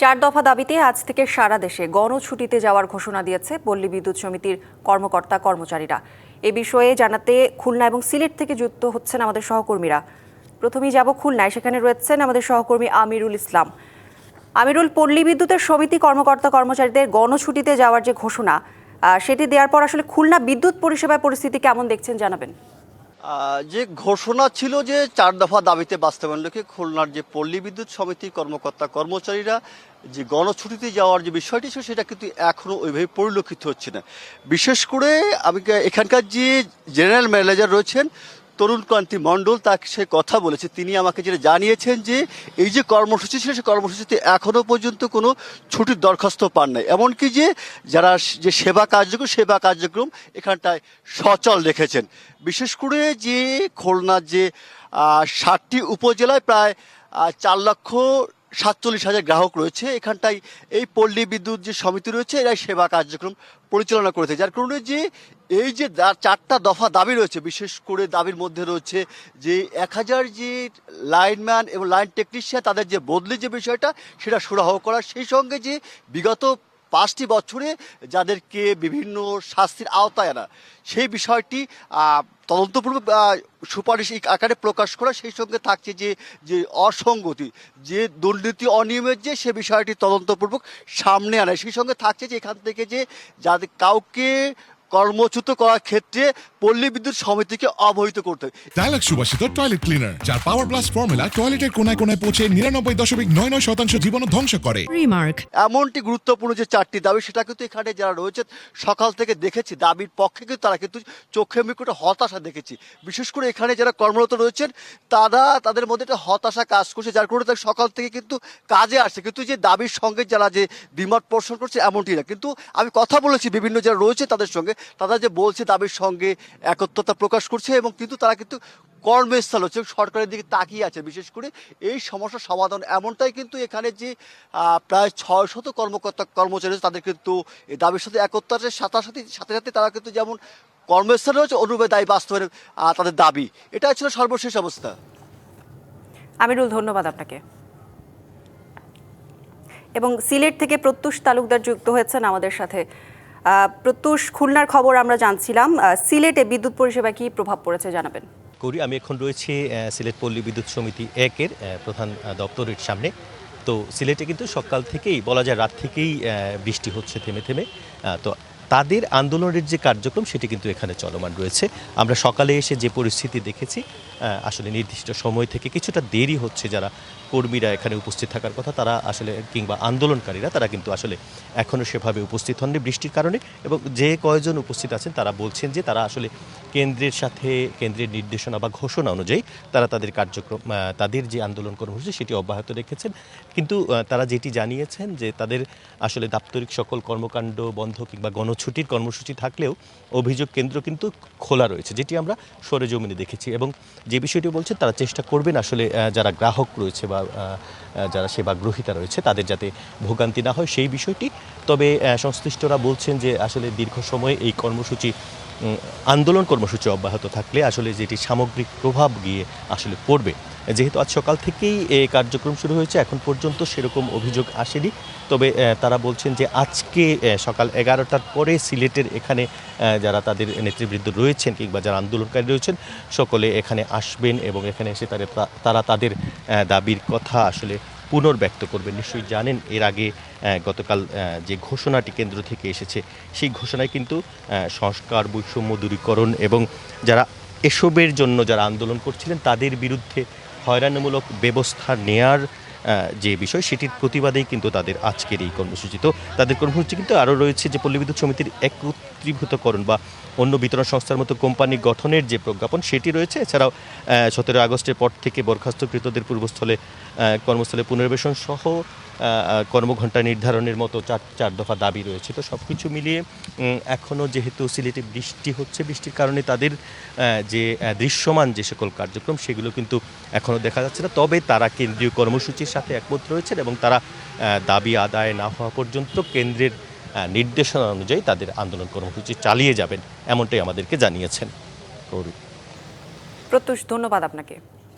চার দফা দাবিতে আজ থেকে সারা দেশে গণছুটিতে যাওয়ার ঘোষণা দিয়েছে পল্লী বিদ্যুৎ সমিতির কর্মকর্তা কর্মচারীরা। এ বিষয়ে জানাতে খুলনা এবং সিলেট থেকে যুক্ত হচ্ছেন আমাদের সহকর্মীরা। প্রথমেই যাব খুলনায়, সেখানে রয়েছেন আমাদের সহকর্মী আমিরুল ইসলাম। আমিরুল, পল্লী বিদ্যুতের সমিতি কর্মকর্তা কর্মচারীদের গণছুটিতে যাওয়ার যে ঘোষণা সেটি দেওয়ার পর আসলে খুলনা বিদ্যুৎ পরিষেবার পরিস্থিতি কেমন দেখছেন জানাবেন। যে ঘোষণা ছিল যে চার দফা দাবিতে বাস্তবায়ন লক্ষ্যে খুলনার যে পল্লী বিদ্যুৎ সমিতির কর্মকর্তা কর্মচারীরা যে গণছুটিতে যাওয়ার যে বিষয়টি ছিল, সেটা কিন্তু এখনও ওইভাবে পরিলক্ষিত হচ্ছে না। বিশেষ করে আমি এখানকার যে জেনারেল ম্যানেজার রয়েছেন তরুণ কান্তি মণ্ডল তাকে সে কথা বলেছে। তিনি আমাকে যেটা জানিয়েছেন যে, এই যে কর্মসূচি ছিল, সে কর্মসূচিতে এখনও পর্যন্ত কোনো ছুটির দরখাস্ত পান নাই। এমনকি যে, যারা যে সেবা কার্যক্রম সেবা কার্যক্রম এখানটায় সচল রেখেছেন। বিশেষ করে যে, খুলনার যে ষাটটি উপজেলায় প্রায় চার লক্ষ সাতচল্লিশ হাজার গ্রাহক রয়েছে। এখানটায় এই পল্লী বিদ্যুৎ যে সমিতি রয়েছে, এরাই সেবা কার্যক্রম পরিচালনা করেছে। যার কারণে যে এই যে চারটা দফা দাবি রয়েছে, বিশেষ করে দাবির মধ্যে রয়েছে যে এক হাজার যে লাইনম্যান এবং লাইন টেকনিশিয়ান, তাদের যে বদলি যে বিষয়টা, সেটা সুরাহ করা সেই সঙ্গে যে বিগত পাঁচটি বছরে যাদেরকে বিভিন্ন শাস্তির আওতায় আনা। সেই বিষয়টি তদন্তপূর্বক সুপারিশ আকারে প্রকাশ করা, সেই সঙ্গে থাকছে যে যে অসঙ্গতি, যে দুর্নীতি অনিয়মের যে, সে বিষয়টি তদন্তপূর্বক সামনে আনা। সেই সঙ্গে থাকছে যে, এখান থেকে যে, যাদের কাউকে কর্মচ্যুত করার ক্ষেত্রে পল্লী বিদ্যুৎ সমিতিকে অবহিত করতে হবে ডায়ালগ সুবাসিত টয়লেট ক্লিনার যার পাওয়ার প্লাস ফর্মুলা টয়লেটের কোনায় কোনায় পৌঁছে নিরানব্বই দশমিক নয় নয় শতাংশ জীবন ধ্বংস করে. এমনটি গুরুত্বপূর্ণ যে চারটি দাবি সেটা কিন্তু এখানে যারা রয়েছে সকাল থেকে দেখেছি দাবির পক্ষে কিন্তু তারা কিন্তু চোখে মুখে একটা হতাশা দেখেছি। বিশেষ করে এখানে যারা কর্মরত রয়েছেন তারা তাদের মধ্যে একটা হতাশা কাজ করছে যার কারণে তারা সকাল থেকে কিন্তু কাজে আসছে। কিন্তু যে দাবির সঙ্গে যারা যে দ্বিমত পোষণ করছে এমনটি না। কিন্তু আমি কথা বলেছি বিভিন্ন যারা রয়েছে তাদের সঙ্গে তারা যে বলছে দাবির সঙ্গে একত্রতা প্রকাশ করছে এবং কিন্তু তারা কিন্তু কর্মস্থল হচ্ছে, সরকারের দিকে তাকিয়ে আছে। বিশেষ করে এই সমস্যার সমাধান এমনটাই কিন্তু এখানে যে প্রায় ছয় শত কর্মকর্তা, কর্মচারী তাদের কিন্তু এই দাবির সাথে একত্রের সাথে সাথে সাথে তারা কিন্তু যেমন কর্মস্থলে রয়েছে, অনুরূপে দায়ী বাস্তবায়নের তাদের দাবি। এটা ছিল সর্বশেষ অবস্থা। আমিরুল, ধন্যবাদ আপনাকে। এবং সিলেট থেকে প্রত্যুষ তালুকদার যুক্ত হয়েছেন আমাদের সাথে প্রত্যুষ খুলনার খবর আমরা জানছিলাম সিলেটে বিদ্যুৎ পরিষেবা কি প্রভাব পড়েছে জানাবেন? করি, আমি এখন রয়েছি সিলেট পল্লী বিদ্যুৎ সমিতি একের প্রধান দপ্তরের সামনে। তো সিলেটে কিন্তু সকাল থেকেই, বলা যায় রাত থেকেই বৃষ্টি হচ্ছে, থেমে থেমে। তো তাদের আন্দোলনের যে কার্যক্রম, সেটি কিন্তু এখানে চলমান রয়েছে। আমরা সকালে এসে যে পরিস্থিতি দেখেছি আসলে নির্দিষ্ট সময় থেকে কিছুটা দেরি হচ্ছে যারা কর্মীরা এখানে উপস্থিত থাকার কথা, তারা আসলে কিংবা আন্দোলনকারীরা, তারা কিন্তু আসলে এখনও সেভাবে উপস্থিত হননি বৃষ্টির কারণে। এবং যে কয়জন উপস্থিত আছেন, তারা বলছেন যে তারা আসলে কেন্দ্রের সাথে কেন্দ্রের নির্দেশনা বা ঘোষণা অনুযায়ী তারা তাদের কার্যক্রম তাদের যে আন্দোলন কর্মসূচি সেটি অব্যাহত রেখেছেন। কিন্তু তারা যেটি জানিয়েছেন যে তাদের আসলে দাপ্তরিক সকল কর্মকাণ্ড বন্ধ কিংবা গণছুটির কর্মসূচি থাকলেও অভিযোগ কেন্দ্র কিন্তু খোলা রয়েছে, যেটি আমরা সরেজমিনে দেখেছি। এবং যে বিষয়টি বলছে তারা চেষ্টা করবেন আসলে যারা গ্রাহক রয়েছে বা যারা সেবা গ্রহীতা রয়েছে, তাদের যাতে ভোগান্তি না হয় সেই বিষয়টি। তবে সংশ্লিষ্টরা বলছেন যে আসলে দীর্ঘ সময় এই কর্মসূচি আন্দোলন কর্মসূচি অব্যাহত থাকলে আসলে যেটি সামগ্রিক প্রভাব গিয়ে আসলে পড়বে। যেহেতু আজ সকাল থেকেই এই কার্যক্রম শুরু হয়েছে, এখন পর্যন্ত সেরকম অভিযোগ আসেনি। তবে তারা বলছেন যে আজকে সকাল এগারোটার পরে সিলেটের এখানে যারা তাদের নেতৃবৃন্দ রয়েছেন কিংবা যারা আন্দোলনকারী রয়েছেন, সকলে এখানে আসবেন এবং এখানে এসে তারা তারা তাদের দাবির কথা আসলে পুনর্ব্যক্ত করবেন। নিশ্চয়ই জানেন, এর আগে গতকাল যে ঘোষণাটি কেন্দ্র থেকে এসেছে, সেই ঘোষণায় কিন্তু সংস্কার, বৈষম্য দূরীকরণ এবং যারা এসবের জন্য যারা আন্দোলন করছিলেন, তাদের বিরুদ্ধে হয়রানিমূলক ব্যবস্থা নেয়ার যে বিষয়, সেটির প্রতিবাদেই কিন্তু তাদের আজকের এই কর্মসূচি তো তাদের কর্মসূচি কিন্তু আরও রয়েছে যে পল্লী বিদ্যুৎ সমিতির একত্রীভূতকরণ বা অন্য বিতরণ সংস্থার মতো কোম্পানি গঠনের যে প্রজ্ঞাপন, সেটি রয়েছে। এছাড়াও সতেরো আগস্টের পর থেকে বরখাস্তকৃতদের পূর্বস্থলে কর্মস্থলে পুনর্বেশন সহ কর্মঘণ্টা নির্ধারণের মতো চার চার দফা দাবি রয়েছে। তো সব কিছু মিলিয়ে এখনও যেহেতু সিলেটে বৃষ্টি হচ্ছে, বৃষ্টির কারণে তাদের যে দৃশ্যমান যে সকল কার্যক্রম, সেগুলো কিন্তু এখনও দেখা যাচ্ছে না। তবে তারা কেন্দ্রীয় কর্মসূচির সাথে একমত রয়েছেন এবং তারা দাবি আদায় না হওয়া পর্যন্ত কেন্দ্রের নির্দেশনা অনুযায়ী তাদের আন্দোলন কর্মসূচি চালিয়ে যাবেন, এমনটাই আমাদেরকে জানিয়েছেন। প্রত্যুষ, ধন্যবাদ আপনাকে।